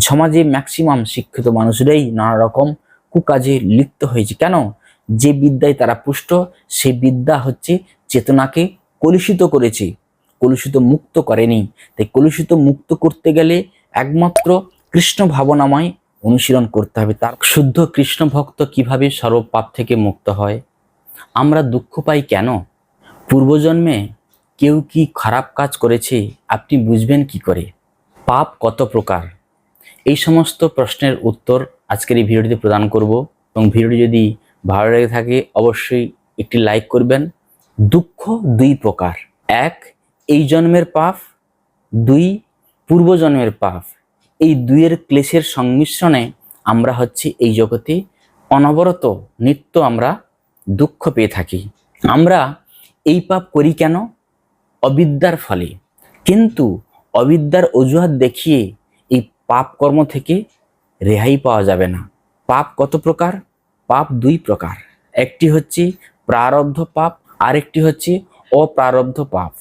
সমাজে ম্যাক্সিমাম শিক্ষিত মানুষরাই নানা রকম কুকাজে লিপ্ত হয়েছে। কেন? যে বিদ্যায় তারা পুষ্ট, সে বিদ্যা হচ্ছে চেতনাকে কলুষিত করেছে, কলুষিত মুক্ত করেনি। তাই কলুষিত মুক্ত করতে গেলে একমাত্র কৃষ্ণ ভাবনাময় অনুশীলন করতে হবে। তার শুদ্ধ কৃষ্ণ ভক্ত কীভাবে সর্বপাপ থেকে মুক্ত হয়? আমরা দুঃখ পাই কেন? পূর্বজন্মে কেউ কি খারাপ কাজ করেছে, আপনি বুঝবেন কি করে? পাপ কত প্রকার? এই সমস্ত প্রশ্নের উত্তর আজকের এই ভিডিওটিতে প্রদান করব এবং ভিডিওটি যদি ভালো লেগে থাকে, অবশ্যই একটি লাইক করবেন। দুঃখ দুই প্রকার। এক, এই জন্মের পাপ। দুই, পূর্বজন্মের পাপ। এই দুইয়ের ক্লেশের সংমিশ্রণে আমরা হচ্ছে এই জগতে। অনবরত নিত্য আমরা দুঃখ পেয়ে থাকি। আমরা এই পাপ করি কেন? অবিদ্যার ফলে। কিন্তু অবিদ্যার অজুহাত দেখিয়ে পাপ কর্ম থেকে রেহাই পাওয়া যাবে না। পাপ কত প্রকার? পাপ দুই প্রকার। একটি হচ্ছে প্রারব্ধ পাপ, আরেকটি হচ্ছে অপ্রারব্ধ পাপ।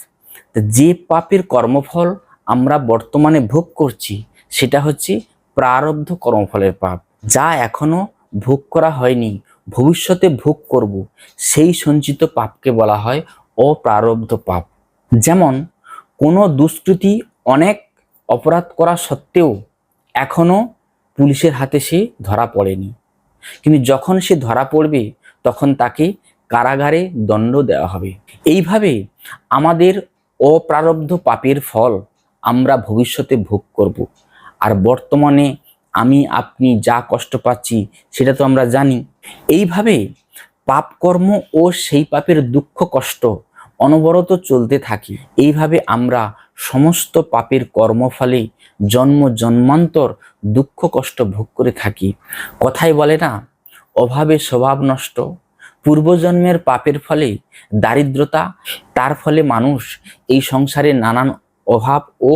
যে পাপের কর্মফল আমরা বর্তমানে ভোগ করছি, সেটা হচ্ছে প্রারব্ধ কর্মফলের পাপ। যা এখনও ভোগ করা হয়নি, ভবিষ্যতে ভোগ করব, সেই সঞ্চিত পাপকে বলা হয় অপ্রারব্ধ পাপ। যেমন কোনো দুষ্কৃতি অনেক অপরাধ করা সত্ত্বেও এখনও পুলিশের হাতে সে ধরা পড়েনি। কিন্তু যখন সে ধরা পড়বে, তখন তাকে কারাগারে দণ্ড দেওয়া হবে। এইভাবে আমাদের অপ্রারব্ধ পাপের ফল আমরা ভবিষ্যতে ভোগ করব। আর বর্তমানে আমি, আপনি যা কষ্ট পাচ্ছি, সেটা তো আমরা জানি। এইভাবে পাপকর্ম ও সেই পাপের দুঃখ কষ্ট অনবরত চলতে থাকি। এইভাবে আমরা সমস্ত পাপের কর্মফলে জন্ম জন্মান্তর দুঃখ কষ্ট ভোগ করে থাকি। কথাই বলে না, অভাবে স্বভাব নষ্ট। পূর্বজন্মের পাপের ফলে দারিদ্রতা, তার ফলে মানুষ এই সংসারে নানান অভাব ও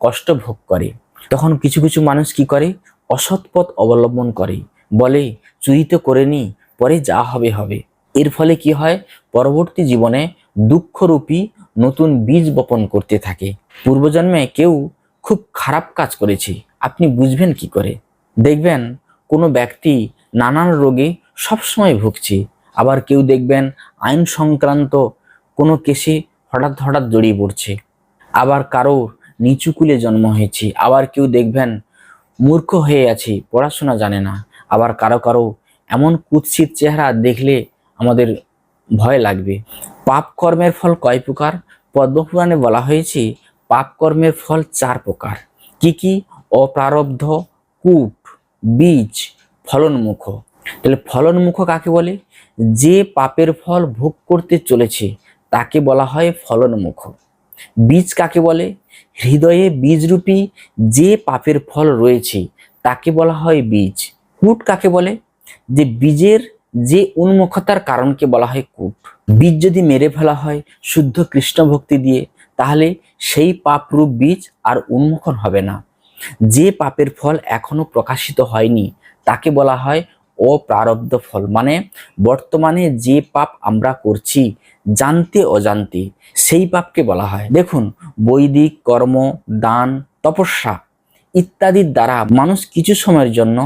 কষ্ট ভোগ করে। তখন কিছু কিছু মানুষ কি করে? অসৎ পথ অবলম্বন করে। বলে চুরি তো করে নি, পরে যা হবে হবে। এর ফলে কি হয়? পরবর্তী জীবনে দুঃখরূপী নতুন বীজ বপন করতে থাকে। পূর্বজন্মে কেউ খুব খারাপ কাজ করেছে। আপনি বুঝবেন কি করে? দেখবেন কোনো ব্যক্তি নানান রোগে সবসময় ভুগছে। আবার কেউ দেখবেন আইন সংক্রান্ত কোনো কেসে হঠাৎ হঠাৎ জড়িয়ে পড়ছে। আবার কারোর নিচু কুলে জন্ম হয়েছে। আবার কেউ দেখবেন মূর্খ হয়ে আছে, পড়াশোনা জানে না। আবার কারও কারও এমন কুৎসিত চেহারা দেখলে আমাদের ভয় লাগবে। পাপ কর্মের ফল কয় প্রকার? পদ্মপুরাণে বলা হয়েছে পাপ কর্মের ফল চার প্রকার। কি কি? অপ্রারব্ধ কূট বীজ, ফলনমুখ। তাহলে ফলনমুখ কাকে বলে? যে পাপের ফল ভোগ করতে চলেছে, তাকে বলা হয় ফলনমুখ। বীজ কাকে বলে? হৃদয়ে বীজরূপী যে পাপের ফল রয়েছে, তাকে বলা হয় বীজ। কূট কাকে বলে? যে বীজের যে উন্মুখতার কারণকে বলা হয় কূট বীজ যদি মেরে ফেলা হয় শুদ্ধ কৃষ্ণ ভক্তি দিয়ে, তাহলে সেই পাপরূপ বীজ আর উন্মুখন হবে না। যে পাপের ফল এখনও প্রকাশিত হয়নি, তাকে বলা হয় অপ্রারব্ধ ফল। মানে বর্তমানে যে পাপ আমরা করছি, জানতে অজান্তে, সেই পাপকে বলা হয়। দেখুন, বৈদিক কর্ম, দান, তপস্যা ইত্যাদির দ্বারা মানুষ কিছু সময়ের জন্য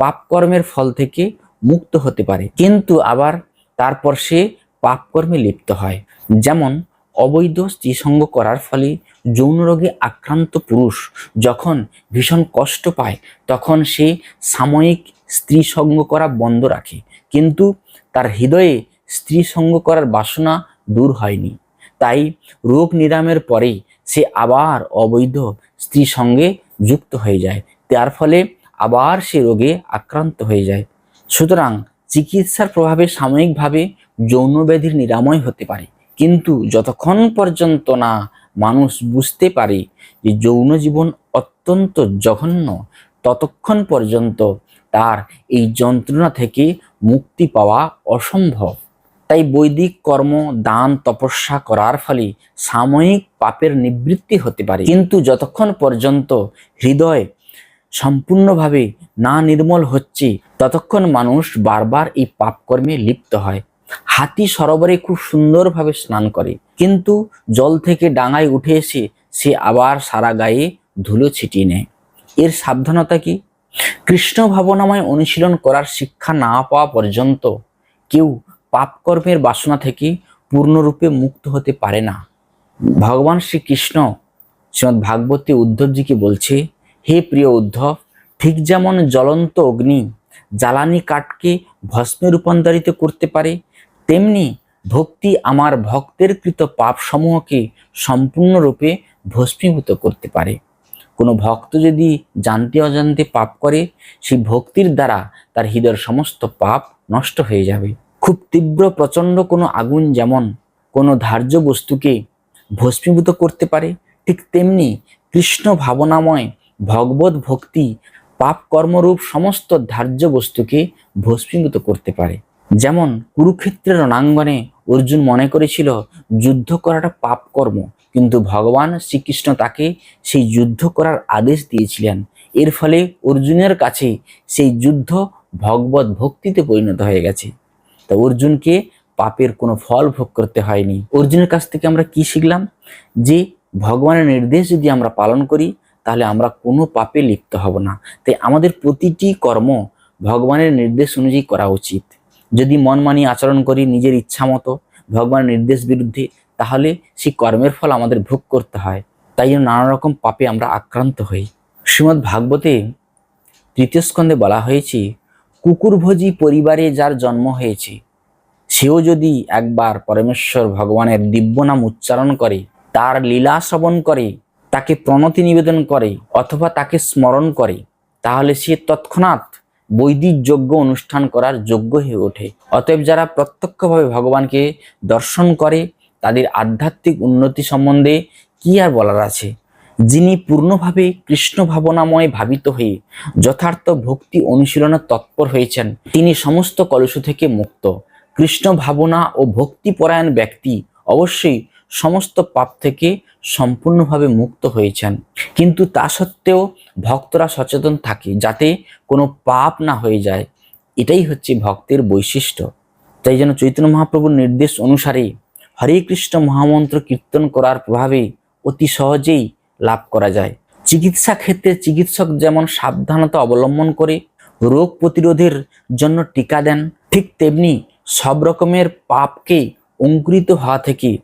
পাপ কর্মের ফল থেকে মুক্ত হতে পারে। কিন্তু আবার তারপর সে পাপ কর্মে লিপ্ত হয়। যেমন অবৈধ স্ত্রীসঙ্গ করার ফলে যৌন রোগে আক্রান্ত পুরুষ যখন ভীষণ কষ্ট পায়, তখন সে সাময়িক স্ত্রী সঙ্গ করা বন্ধ রাখে। কিন্তু তার হৃদয়ে স্ত্রী সঙ্গ করার বাসনা দূর হয়নি। তাই রোগ নিরামের পরে সে আবার অবৈধ স্ত্রী সঙ্গে যুক্ত হয়ে যায়। তার ফলে আবার সে রোগে আক্রান্ত হয়ে যায়। সুতরাং চিকিৎসার প্রভাবে সাময়িকভাবে যৌন ব্যাধির নিরাময় হতে পারে। কিন্তু যতক্ষণ পর্যন্ত না মানুষ বুঝতে পারে যে যৌন জীবন অত্যন্ত জঘন্য, ততক্ষণ পর্যন্ত তার এই যন্ত্রণা থেকে মুক্তি পাওয়া অসম্ভব। তাই বৈদিক কর্ম, দান, তপস্যা করার ফলে সাময়িক পাপের নিবৃত্তি হতে পারে। কিন্তু যতক্ষণ পর্যন্ত হৃদয় সম্পূর্ণভাবে না নির্মল হচ্ছে, ততক্ষণ মানুষ বারবার এই পাপকর্মে লিপ্ত হয়। হাতি সরোবরে খুব সুন্দরভাবে স্নান করে, কিন্তু জল থেকে ডাঙায় উঠে এসে সে আবার সারা গায়ে ধুলো ছিটিয়ে নেয়। এর সাবধানতা কি? কৃষ্ণ ভাবনাময় অনুশীলন করার শিক্ষা না পাওয়া পর্যন্ত কেউ পাপকর্মের বাসনা থেকে পূর্ণরূপে মুক্ত হতে পারে না। ভগবান শ্রীকৃষ্ণ শ্রীমৎ ভাগবতী উদ্ধবজিকে বলছে হে প্রিয় উদ্ধব, ঠিক যেমন জ্বলন্ত অগ্নি জ্বালানি কাঠকে ভস্মে রূপান্তরিত করতে পারে, তেমনি ভক্তি আমার ভক্তের কৃত পাপসমূহকে সম্পূর্ণরূপে ভস্মীভূত করতে পারে। কোনো ভক্ত যদি জানতে অজান্তে পাপ করে সেই ভক্তির দ্বারা তার হৃদয়ের সমস্ত পাপ নষ্ট হয়ে যাবে। খুব তীব্র প্রচণ্ড কোনো আগুন যেমন কোনো ধার্য বস্তুকে ভস্মীভূত করতে পারে, ঠিক তেমনি কৃষ্ণ ভাবনাময় ভগবত ভক্তি, পাপ কর্মরূপ সমস্ত ধার্য বস্তুকে ভস্মীভূত করতে পারে। যেমন কুরুক্ষেত্রের রণাঙ্গনে অর্জুন মনে করেছিল, যুদ্ধ করাটা পাপ কর্ম। কিন্তু ভগবান শ্রীকৃষ্ণ তাকে সেই যুদ্ধ করার আদেশ দিয়েছিলেন। এর ফলে অর্জুনের কাছে সেই যুদ্ধ ভগবত ভক্তিতে পরিণত হয়ে গেছে। তা অর্জুনকে পাপের কোনো ফল ভোগ করতে হয়নি। অর্জুনের কাছ থেকে আমরা কি শিখলাম? যে ভগবানের নির্দেশ যদি আমরা পালন করি তাহলে আমরা কোনো পাপে লিপ্ত হব না। তাই আমাদের প্রতিটি কর্ম ভগবানের নির্দেশ অনুযায়ী করা উচিত। যদি মন মানি আচরণ করি নিজের ইচ্ছা মতো ভগবানের নির্দেশ বিরুদ্ধে, তাহলে সেই কর্মের ফল আমাদের ভোগ করতে হয়। তাই জন্য নানা রকম পাপে আমরা আক্রান্ত হই। শ্রীমদ্ ভাগবতে তৃতীয় স্কন্ধে বলা হয়েছে কুকুরভোজী পরিবারে যার জন্ম হয়েছে, সেও যদি একবার পরমেশ্বর ভগবানের দিব্য নাম উচ্চারণ করে, তার লীলা শ্রবণ করে তাকে প্রণতি নিবেদন করে অথবা তাকে স্মরণ করে, তাহলে সে তৎক্ষণাৎ বৈদিক যজ্ঞ অনুষ্ঠান করার যোগ্য হয়ে ওঠে। অতএব যারা প্রত্যক্ষভাবে ভগবানকে দর্শন করে, তাদের আধ্যাত্মিক উন্নতি সম্বন্ধে কি আর বলার আছে? যিনি পূর্ণভাবে কৃষ্ণ ভাবনাময় ভাবিত হয়ে যথার্থ ভক্তি অনুশীলনে তৎপর হয়েছেন, তিনি সমস্ত কলুষ থেকে মুক্ত। কৃষ্ণ ভাবনা ও ভক্তিপরায়ণ ব্যক্তি অবশ্যই সমস্ত পাপ থেকে সম্পূর্ণভাবে মুক্ত হয়েছেন। কিন্তু তা সত্ত্বেও ভক্তরা সচেতন থাকে যাতে কোনো পাপ না হয়ে যায়। এটাই হচ্ছে ভক্তের বৈশিষ্ট্য। তাই যেন চৈতন্য মহাপ্রভুর নির্দেশ অনুসারে হরে কৃষ্ণ মহামন্ত্র কীর্তন করার প্রভাবে অতি সহজেই লাভ করা যায়। চিকিৎসা ক্ষেত্রে চিকিৎসক যেমন সাবধানতা অবলম্বন করে রোগ প্রতিরোধের জন্য টিকা দেন, ঠিক তেমনি সব রকমের পাপকে অঙ্কুরিত হওয়া থেকে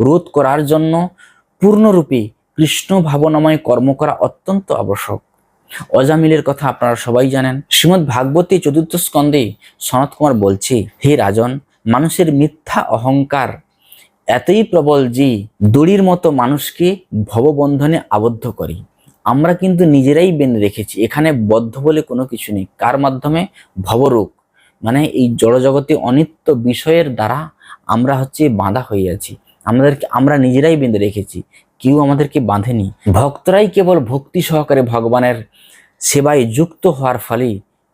রোধ করার জন্য পূর্ণরূপে কৃষ্ণ ভাবনাময় কর্ম করা অত্যন্ত আবশ্যক। অজামিলের কথা আপনারা সবাই জানেন। শ্রীমৎ ভাগবতী চতুর্থ স্কন্ধে সনত কুমার বলছে, হে রাজন, মানুষের মিথ্যা অহংকার এতই প্রবল যে দড়ির মতো মানুষকে ভববন্ধনে আবদ্ধ করে। আমরা কিন্তু নিজেরাই বেঁধে রেখেছি, এখানে বদ্ধ বলে কোনো কিছু নেই। কার মাধ্যমে? ভবরূপ। মানে এই জড়জগতে অনিত্য বিষয়ের দ্বারা আমরা হচ্ছে বাঁধা হয়ে আছি। আমাদেরকে, আমরা নিজেরাই বেঁধে রেখেছি। কেউ আমাদেরকে বাঁধেনি। ভক্তরাই কেবল ভক্তি সহকারে ভগবানের সেবায় যুক্ত হওয়ার ফলে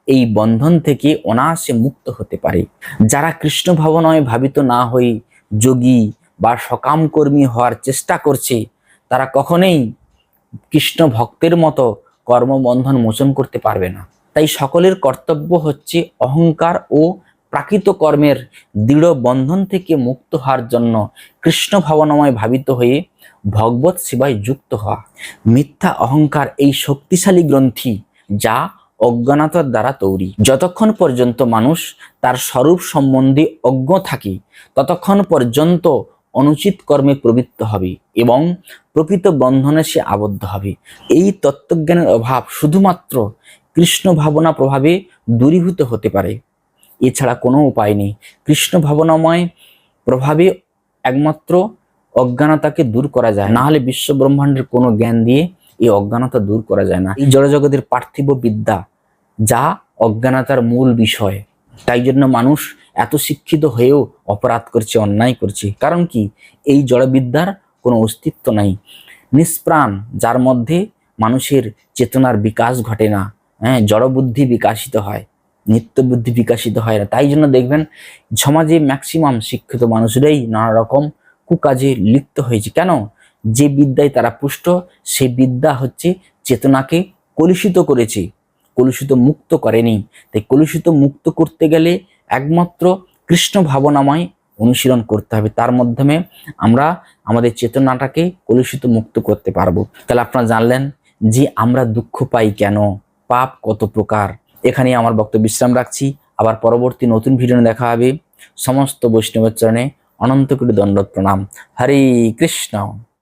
এই বন্ধন থেকে অনায়াসে মুক্ত হতে পারে। যারা কৃষ্ণ ভাবনয় ভাবিত না হয়ে যোগী বা সকাম কর্মী হওয়ার চেষ্টা করছে, তারা কখনোই কৃষ্ণ ভক্তের মতো কর্মবন্ধন মোচন করতে পারবে না। তাই সকলের কর্তব্য হচ্ছে অহংকার ও প্রাকৃত কর্মের দৃঢ় বন্ধন থেকে মুক্ত হওয়ার জন্য কৃষ্ণ ভাবনাময় ভাবিত হয়ে ভগবত সেবায় যুক্ত হওয়া। মিথ্যা অহংকার এই শক্তিশালী গ্রন্থি যা অজ্ঞানতার দ্বারা তৈরি। যতক্ষণ পর্যন্ত মানুষ তার স্বরূপ সম্বন্ধে অজ্ঞ থাকে, ততক্ষণ পর্যন্ত অনুচিত কর্মে প্রবৃত্ত হবে এবং প্রকৃত বন্ধনে সে আবদ্ধ হবে। এই তত্ত্বজ্ঞানের অভাব শুধুমাত্র কৃষ্ণ ভাবনা প্রভাবে দূরীভূত হতে পারে। এছাড়া কোনো উপায় নেই। কৃষ্ণ ভাবনাময় প্রভাবে একমাত্র অজ্ঞানতাকে দূর করা যায়। না হলে বিশ্ব ব্রহ্মাণ্ডের কোনো জ্ঞান দিয়ে এই অজ্ঞানতা দূর করা যায় না। এই জড়জগতের পার্থিব বিদ্যা যা অজ্ঞানতার মূল বিষয়। তাই জন্য মানুষ এত শিক্ষিত হয়েও অপরাধ করছে, অন্যায় করছে। কারণ কি? এই জড়বিদ্যার কোনো অস্তিত্ব নাই। নিষ্প্রাণ, যার মধ্যে মানুষের চেতনার বিকাশ ঘটে না। হ্যাঁ জড়বুদ্ধি বিকাশিত হয়। নিত্য বুদ্ধি বিকাশিত হয় না। তাই জন্য দেখবেন, সমাজে ম্যাক্সিমাম শিক্ষিত মানুষরাই নানা রকম কুকাজে লিপ্ত হয়েছে। কেন? যে বিদ্যায় তারা পুষ্ট সেই বিদ্যা হচ্ছে চেতনাকে কলুষিত করেছে, কলুষিত মুক্ত করেনি। তাই কলুষিত মুক্ত করতে গেলে একমাত্র কৃষ্ণ ভাবনাময় অনুশীলন করতে হবে। তার মাধ্যমে আমরা আমাদের চেতনাটাকে কলুষিত মুক্ত করতে পারব। তাহলে আপনারা জানলেন যে আমরা দুঃখ পাই কেন? পাপ কত প্রকার? এখানে আমার বক্তব্য বিশ্রাম রাখছি। আবার পরবর্তী নতুন ভিডিও দেখা হবে। সমস্ত বৈষ্ণবের চরণে অনন্ত দণ্ড প্রণাম হরে কৃষ্ণ।